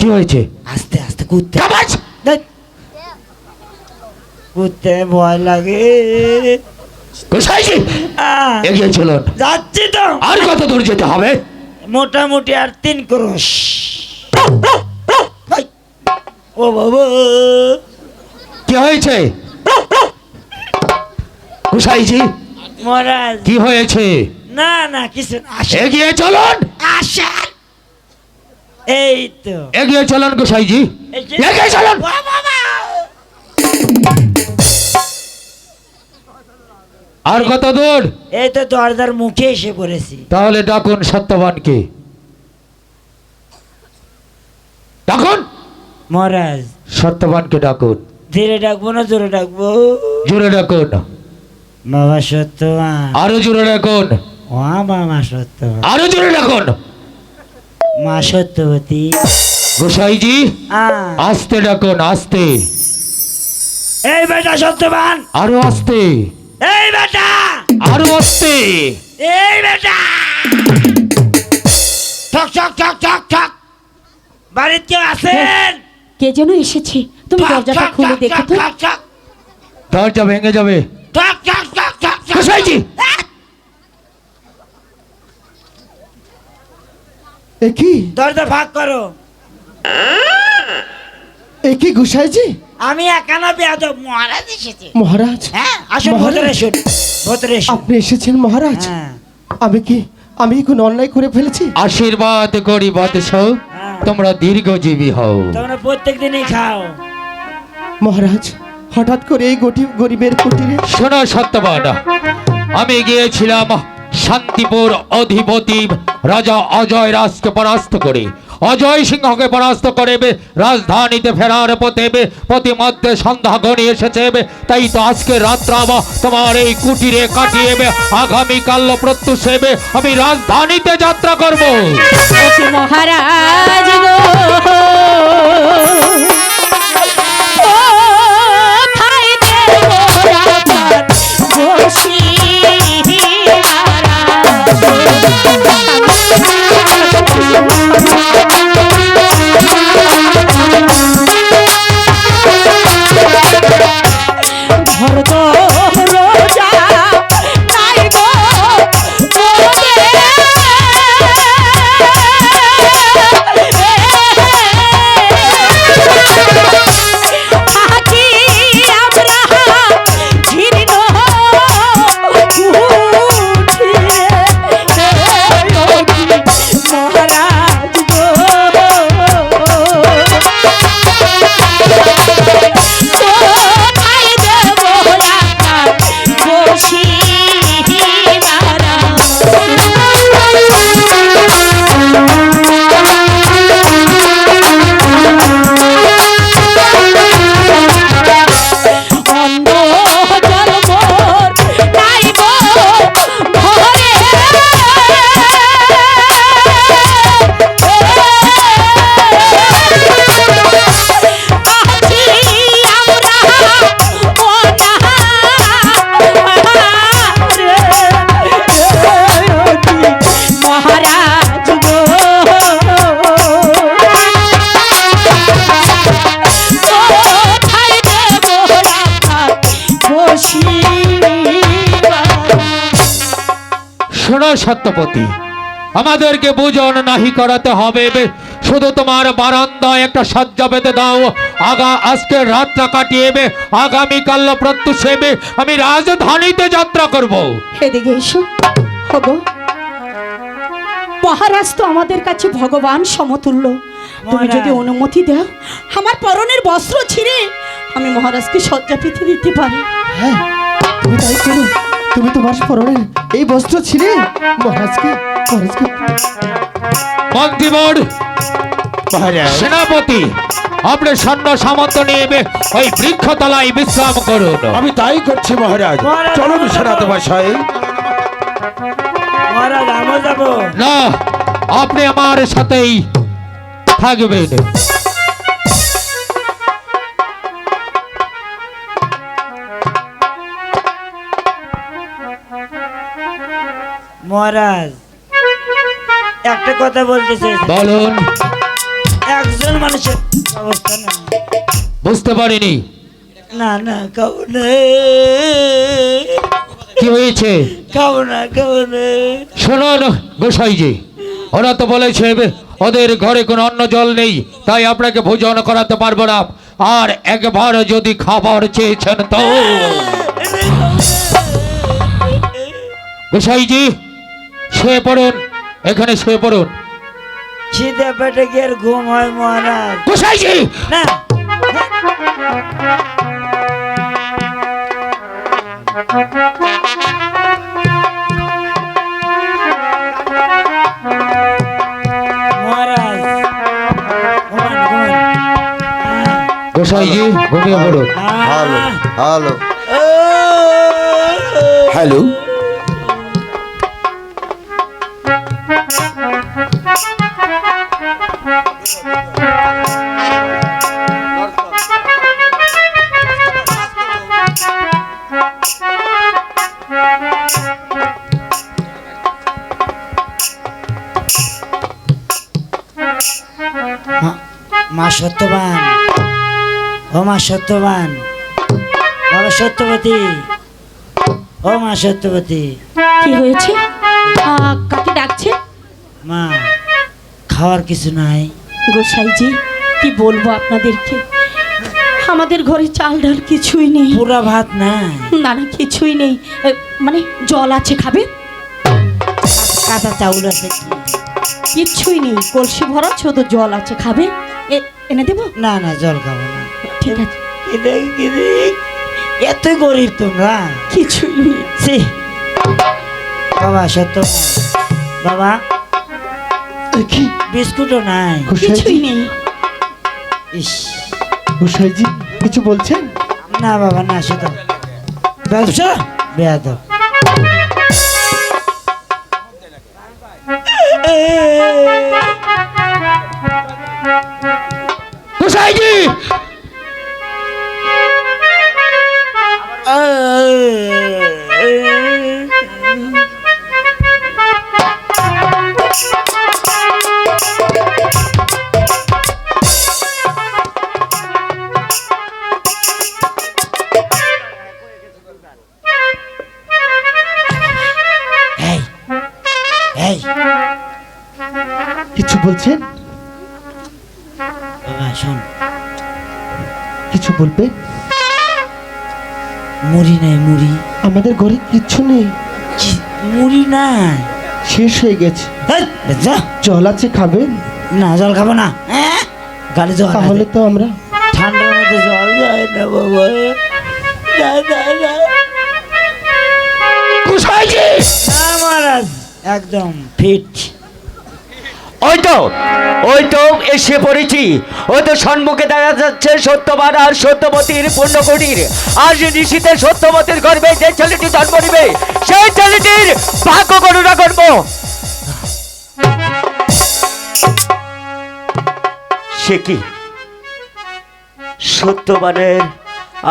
কি হয়েছে? আস্তে আস্তে কুদতে কুদতে ভয় লাগে। গোসাইজি এগিয়ে চলুন যাচ্ছি তো। আর কত দূর যেতে হবে? মোটামুটি আর তিন ক্রোশ। ও বাবা। কি হয়েছে? গোসাইজি মহারাজ। কি হয়েছে? না না কিছু এগিয়ে চলুন। আসেন এই তো এগিয়ে চলুন গোসাইজি। এগিয়ে চলুন। আর কত দূর? এই তো দরজার মুখে এসে পড়েছি। তাহলে ডাকুন সত্যবানকে। ডাকুন। মহারাজ। সত্যবানকে ডাকুন। ধীরে ডাকবো না জোরে ডাকবো। জোরে ডাকুন। বাবা সত্যবান। আরও জোরে ডাকুন। ও বাবা সত্যবান। আরও জোরে ডাকুন। মা সত্যবতী গোসাইজি আস্তে ডাকুন আস্তে। এই বেটা সত্যবান। আরও আস্তে। এই বেটা। আরও আস্তে। এই বেটা। ঠক ঠক ঠক ঠক ঠক। বাড়িতে কেউ আছেন? কে যেন এসেছে। তুমি দরজাটা খুলে দেখো তো। দরজা ভেঙে যাবে। ঠক, ঠক, ঠক, ঠক, ঠক। গোসাইজি একই দরজা ভাগ করো। একই গোসাইজি? আমি একানা বেয়াদব মহারাজ এসেছে। মহারাজ? হ্যাঁ আসুন। ভেতরে এসুন ভেতরে এসুন। আপনি এসেছেন মহারাজ? হ্যাঁ। আমি কি আমি কি কোনো অন্যায় করে ফেলেছি? আশীর্বাদ করি বাদশাহ হ্যাঁ। তোমরা দীর্ঘজীবী হও। তোমরা প্রত্যেক দিনই খাও। মহারাজ হঠাৎ করে এই গটি গরিবের কুটিরে শোনো সত্যবান আমি গিয়েছিলাম শান্তিপুর অধিপতি রাজা অজয় রাজকে পরাস্ত করে, অজয় সিংহকে পরাস্ত করে, রাজধানীতে ফেরার পথে প্রতিমধ্যে সন্ধ্যা গণি এসেছে। তাই তো আজকে রাত্রাবা তোমার এই কুটিরে কাটিয়ে আগামীকাল প্রত্যুষে আমি রাজধানীতে যাত্রা করব। মহারাজ ঘর সত্যপতি। আমাদেরকে বুঝন নাহি করাতে হবে। শুধু তোমার বারান্দায় একটা সজ্জা পেতে দাও। আগা আজকে রাতটা কাটিয়ে আগামীকাল প্রত্যুষে বে আমি রাজধানীতে যাত্রা করব। এদিকে এসো। হব। মহারাজ তো আমাদের কাছে ভগবান সমতুল্য। তুমি যদি অনুমতি দাও আমার পরনের বস্ত্র ছিঁড়ে আমি মহারাজকে সজ্জা পেতে দিতে পারি। হ্যাঁ তুমি তাই করো। তুমি তোমার পরনের এই বস্ত্র ছিলে? মহারাজকে মহারাজকে। মন্ত্রীবর সেনাপতি আপনি সৈন্য সামন্ত নিয়ে ওই বৃক্ষতলায় বিশ্রাম করুন। আমি তাই করছি মহারাজ। চলুন। সেনাতে মশাই মহারাজ আমরা যাব। না আপনি আমার সাথেই থাকবেন। মহারাজ একটা কথা বলতে চাইছি বলুন একজন মানুষের অবস্থা না বুঝতে পারিনি না না খাব না কি হয়েছে খাব না খাব না শুনুন গোসাইজি ওরা তো বলেছে ওদের ঘরে কোনো অন্ন জল নেই তাই আপনাকে ভোজন করাতে পারব না আর একবার যদি খাবার চেয়েছেন তো গোসাইজি শুয়ে পড়ুন এখানে শুয়ে পড়ুন। খিদে পেটে আর ঘুম হয় মহারাজ? গোসাইজি! না। গোসাইজি ঘুমিয়ে পড়ুন। Hello hello. হ্যালো। মা- সত্যবান। ও মা সত্যবান। বাবা সত্যবতী। ও মা সত্যবতী। কি হয়েছে? কাকে ডাকছে? মা খাওয়ার কিছু নাই। গোসাইজি কি বলব আপনাদেরকে? আমাদের ঘরে চাল ডাল কিছুই নেই। পুরা ভাত না। না না কিছুই নেই। মানে জল আছে খাবে? কাঁচা চাউল আছে। কি? কিচ্ছুই নেই। কলসি ভরা শুধু জল আছে খাবে? এনে দেবো? না না জল খাব না। ঠিক আছে। এত গরিব তোমরা। কিছুই নেই। বাবা সত্যবান বাবা কি বিস্কুটও নাই। কিছুই নেই। ইস। গোসাইজি কিছু বলছেন? না বাবা না সেটা ব্যবসা? বেয়াদ কিছু বলছেন বাবা শোন। কিছু বলবেন মুড়ি নাই মুড়ি। আমাদের ঘরে কিচ্ছু নেই। মুড়ি নাই। শেষ হয়ে গেছে। জল আছে খাবেন না জল খাব না। হ্যাঁ? গাড়ি জল তাহলে তো আমরা ঠান্ডার মধ্যে জল যায় না বাবা একদম ফিট। ওই তো ওই তো এসে পড়েছি। ওই তো সম্মুখে দেখা যাচ্ছে সত্যবান আর সত্যবতীর পুণ্যকুটির আর যে নিশীতে সত্যবতীর গর্বে যে ছেলেটি জন্ম নিবে, সেই ছেলেটির ভাগ্য গণনা করব। সে কি? সত্যবানের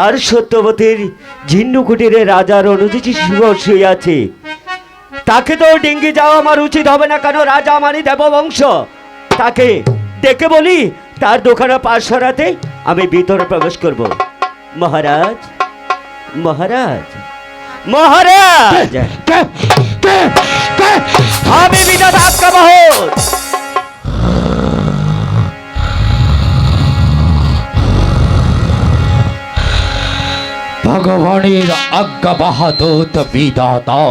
আর সত্যবতীর ঝিন্নু কুটিরে রাজার অনুযায়ী শুয়ে আছে। তাকে তো ডিঙ্গি যাওয়া আমার উচিত হবে না কেন রাজা আমারই দেববংশ? তাকে ডেকে বলি তার দোকানে পাশ সরাতে আমি ভিতরে প্রবেশ করব। মহারাজ মহারাজ মহারাজ! আমি বিনা ধাক্কা বাহন ভগবানের আজ্ঞা বাহাদুত বিদাতা